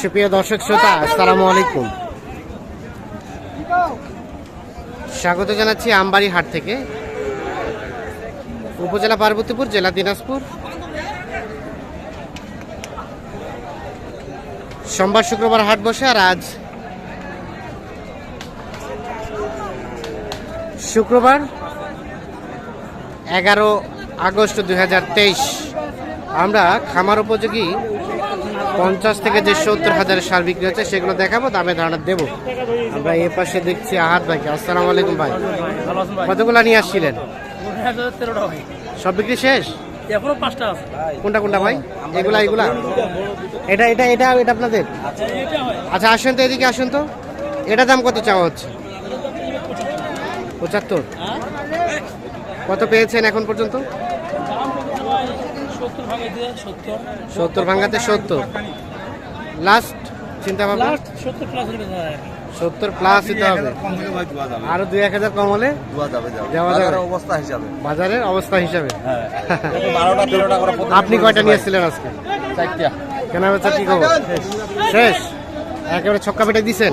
সুপ্রিয় দর্শক শ্রোতা, আসসালামু আলাইকুম। স্বাগত জানাচ্ছি আমবাড়ি হাট থেকে। উপজেলা পার্বতীপুর, জেলা দিনাজপুর। সোমবার শুক্রবার হাট বসে আর আজ শুক্রবার এগারো আগস্ট দুই হাজার তেইশ। আমরা খামার উপযোগী পঞ্চাশ থেকে যে সত্তর হাজারের সার বিক্রি হচ্ছে, সেগুলো দেখাবো, দামে ধারণা দেবো। আমরা এ পাশে দেখছি আহাত ভাইকে আসসালাম আলাইকুম ভাই। কতগুলো নিয়ে আসছিলেন? সব বিক্রি শেষ? কোনটা কোনটা ভাই? এগুলা এগুলা? এটা এটা এটা এটা আপনাদের? আচ্ছা আসুন তো এদিকে, আসুন তো। এটা দাম কত চাওয়া হচ্ছে? পঁচাত্তর। কত পেয়েছেন এখন পর্যন্ত? সত্তর ভাঙাতে সত্তর। লাস্ট চিন্তা ভাবনা? লাস্ট সত্তর প্লাস দিতে হবে। আরও দুই এক হাজার কম হলে দেওয়া যাবে। অবস্থা হিসাবে। বাজারের অবস্থা হিসাবে। বারোটা তেরোটা করে আপনি কয়টা নিয়েছিলেন আজকে? চারটা। কেনা বেচা কি খবর? শেষ। একেবারে ছক্কা পেটে দিছেন?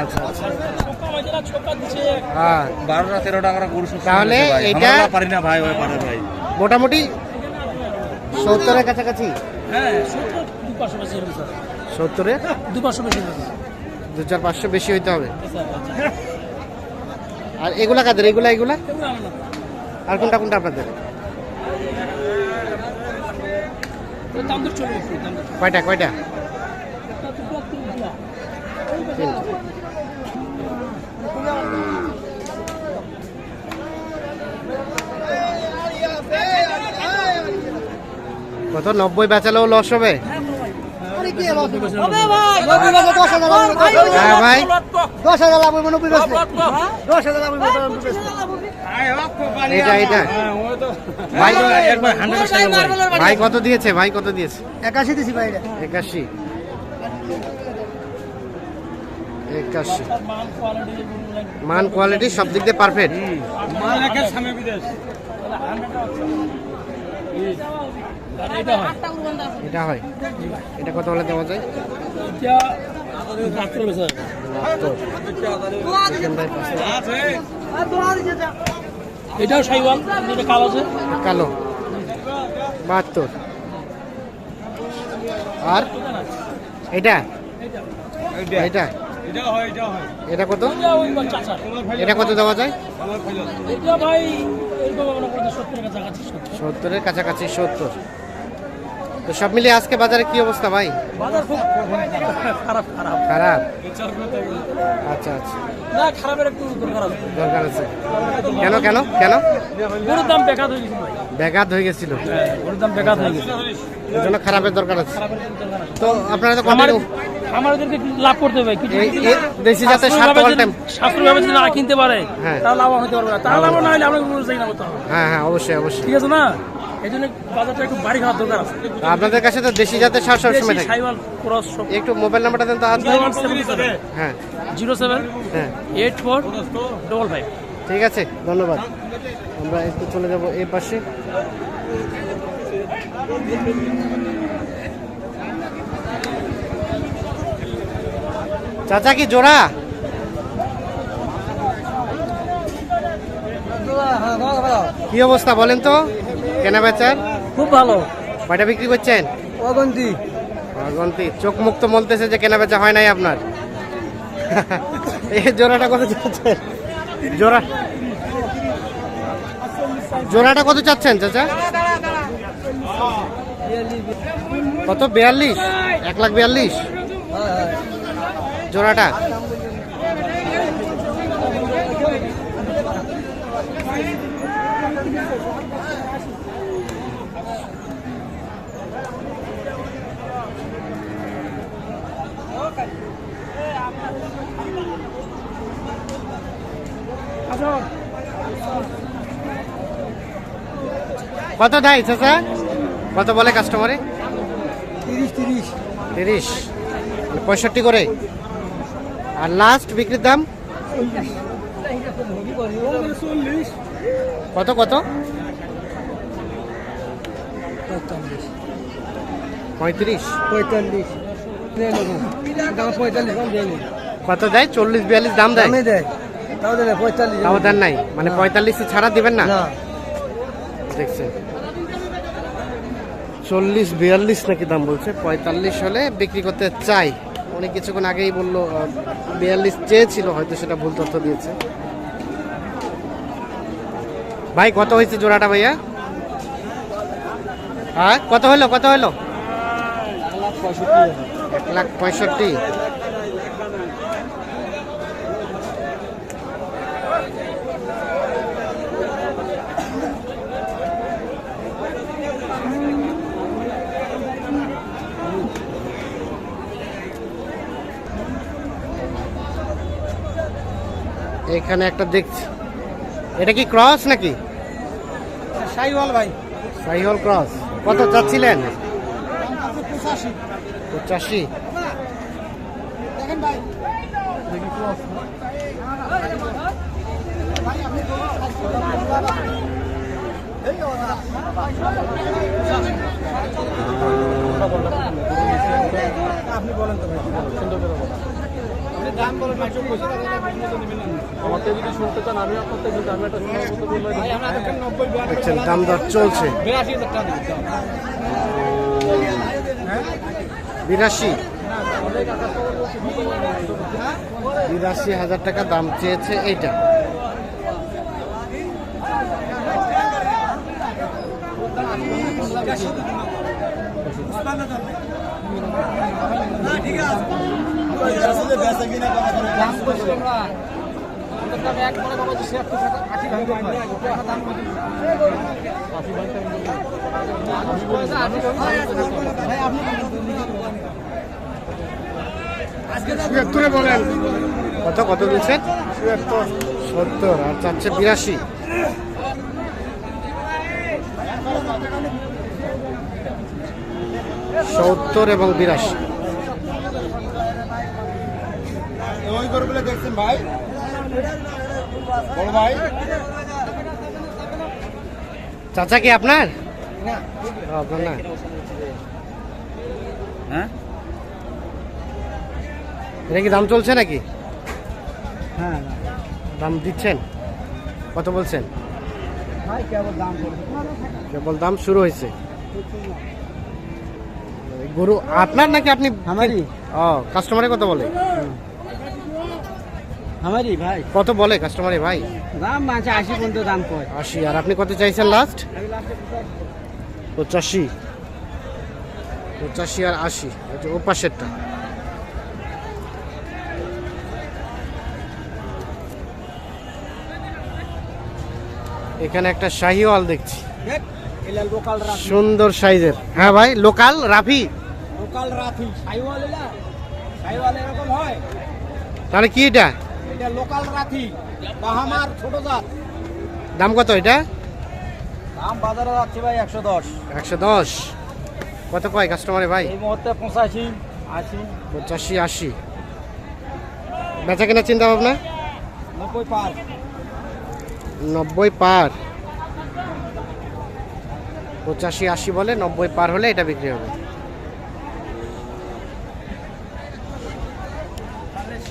আচ্ছা আচ্ছা। হ্যাঁ। বারোটা তেরোটা করে গরু তাহলে ভাই। পারি না ভাই ওই পারে ভাই। মোটামুটি সত্তরের কাছাকাছি? হ্যাঁ। দু পাঁচশো বেশি হবে স্যার সত্তরে দু পাঁচশো বেশি দু চার পাঁচশো বেশি হইতে হবে। আর এগুলা কাদের? এগুলা এগুলা? আর কোনটা কোনটা আপনাদের? কয়টা কয়টা? কত? নব্বই বেচালেও লস হবে? হ্যাঁ ভাই। দশ হাজার লাভ হইব নব্বই দশ হাজার লাভ এটা এটা ভাই কত দিয়েছে? ভাই কত দিয়েছে? একাশি দিছি ভাই একাশি। একাশি। মান কোয়ালিটি সব দিক দিয়ে পারফেক্ট এটা হয়। এটা হয়। এটা কত হলে দেওয়া যায়। এটাও সাইওয়াল এটা কালো আছে। কালো। বাহাত্তর। আর? এটা? এটা? এটা কত? এটা কত দেওয়া যায়? সত্তরের কাছাকাছি সত্তর। তো সব মিলিয়ে আজকে বাজারে কি অবস্থা ভাই? বাজার খুব খারাপ খারাপ। খারাপ? আচ্ছা আচ্ছা। না খারাপের একটু দরকার আছে। দরকার আছে। কেন কেন কেন? গরুর দাম বেকার হয়ে হয়ে গেছিল। গরুর দাম বেকার হয়ে জন্য খারাপের দরকার আছে। তো আপনারা তো আমার আমাদেরকে লাভ করতে হবে। কিছু এই এই দেশি জাতের সার তো all time- শাস্ত্রভাবে যদি না কিনতে পারে হ্যাঁ। তাহলে লাভ হতে পারবে না। তাহলে লাভ না হলে আমরা চাই না করতে হবে হ্যাঁ হ্যাঁ অবশ্যই অবশ্যই। ঠিক আছে না? এই জন্য বাজারটা একটু বাড়ি খাওয়ার দরকার আছে। আপনাদের কাছে তো দেশি জাতের সার সবসময় থাকে। সাইওয়াল ক্রস একটু মোবাইল নাম্বারটা দেন তো হ্যাঁ। জিরো সেভেন হ্যাঁ। Eight four double five. ঠিক আছে ধন্যবাদ। আমরা একটু চলে যাব এই পাশে। চাচা কি জোড়া? কি অবস্থা বলেন তো? কেনা বেচার খুব ভালো। কয়টা বিক্রি করছেন? অগন্তি। গন্তি চোখ মুখ তো বলতেছে যে কেনা বেচা হয় নাই আপনার। এই জোড়াটা কত চাচ্ছেন? জোড়া। জোড়াটা কত চাচ্ছেন চাচা? কত? বিয়াল্লিশ? এক লাখ বিয়াল্লিশ? জোড়াটা? কত দেয় চাচা? কত বলে কাস্টমারে তিরিশ তিরিশ। তিরিশ। পঁয়ষট্টি করে। আর লাস্ট বিক্রির দাম? কত কত? পঁয়ত্রিশ। পঁয়তাল্লিশ। কত দেয়? চল্লিশ বিয়াল্লিশ দাম দেয়? দেয়। তাও দেন নাই? মানে পঁয়তাল্লিশ ছাড়া দিবেন না? দেখছেন। চল্লিশ বিয়াল্লিশ নাকি দাম বলছে? পঁয়তাল্লিশ হলে বিক্রি করতে চাই। উনি কিছুক্ষণ আগেই বলল বিয়াল্লিশ চেয়েছিল হয়তো সেটা ভুল তথ্য দিয়েছে। ভাই কত হয়েছে জোড়াটা ভাইয়া? হ্যাঁ কত হলো কত হলো? এক লাখ পঁয়ষট্টি। এখানে একটা দেখছি। এটা কি ক্রস নাকি? সাইওয়াল ভাই। সাইহল ক্রস কত চাচ্ছিলেন? পঁচাশি। আপনি বলেন তো সুন্দর করে বলেন দেখছেন দাম দর চলছে। বিরাশি বিরাশি। বিরাশি হাজার টাকা দাম চেয়েছে এইটা। দাম টাকা দাম কত কত দিচ্ছেন সত্তর আর চাচ্ছে বিরাশি। সত্তর এবং বিরাশি। দেখছেন ভাই? বড় ভাই? চাচা কি আপনার? আপনার না। হ্যাঁ? এটা কি দাম চলছে নাকি? হ্যাঁ। দাম দিচ্ছেন? কত বলছেন? কেবল দাম শুরু হয়েছে। গরু আপনার নাকি আপনি আমারই। ও কাস্টমারে কত বলে? আমারই ভাই। কত বলে কাস্টমারে ভাই? দাম মাঝে আশি পর্যন্ত দাম কয়। আশি আর আপনি কত চাইছেন লাস্ট পঁচাশি পঁচাশি আর আশি। ও পাশেরটা। এখানে একটা শাহিওয়াল দেখছি। সুন্দর সাইজের। হ্যাঁ ভাই লোকাল রাফি। লোকাল রাফি সাইওয়াল এলা সাইওয়াল এরকম হয়? তাহলে কি এটা? এটা লোকাল রাফি বাহামার ছোট জাত। দাম কত এটা? দাম বাজারে যাচ্ছে ভাই একশো দশ। একশো দশ। কত কয় কাস্টমারে ভাই? এই মুহূর্তে পঁচাশি আশি। পঁচাশি আশি। বেচা কেনার চিন্তা ভাবনা? নব্বই পার। নব্বই পার। পঁচাশি আশি বলে নব্বই পার হলে এটা বিক্রি হবে তাহলে সাইওয়ালা দেশি ক্রোজ আর ফিলিপিয়ান এই দেখুন নাম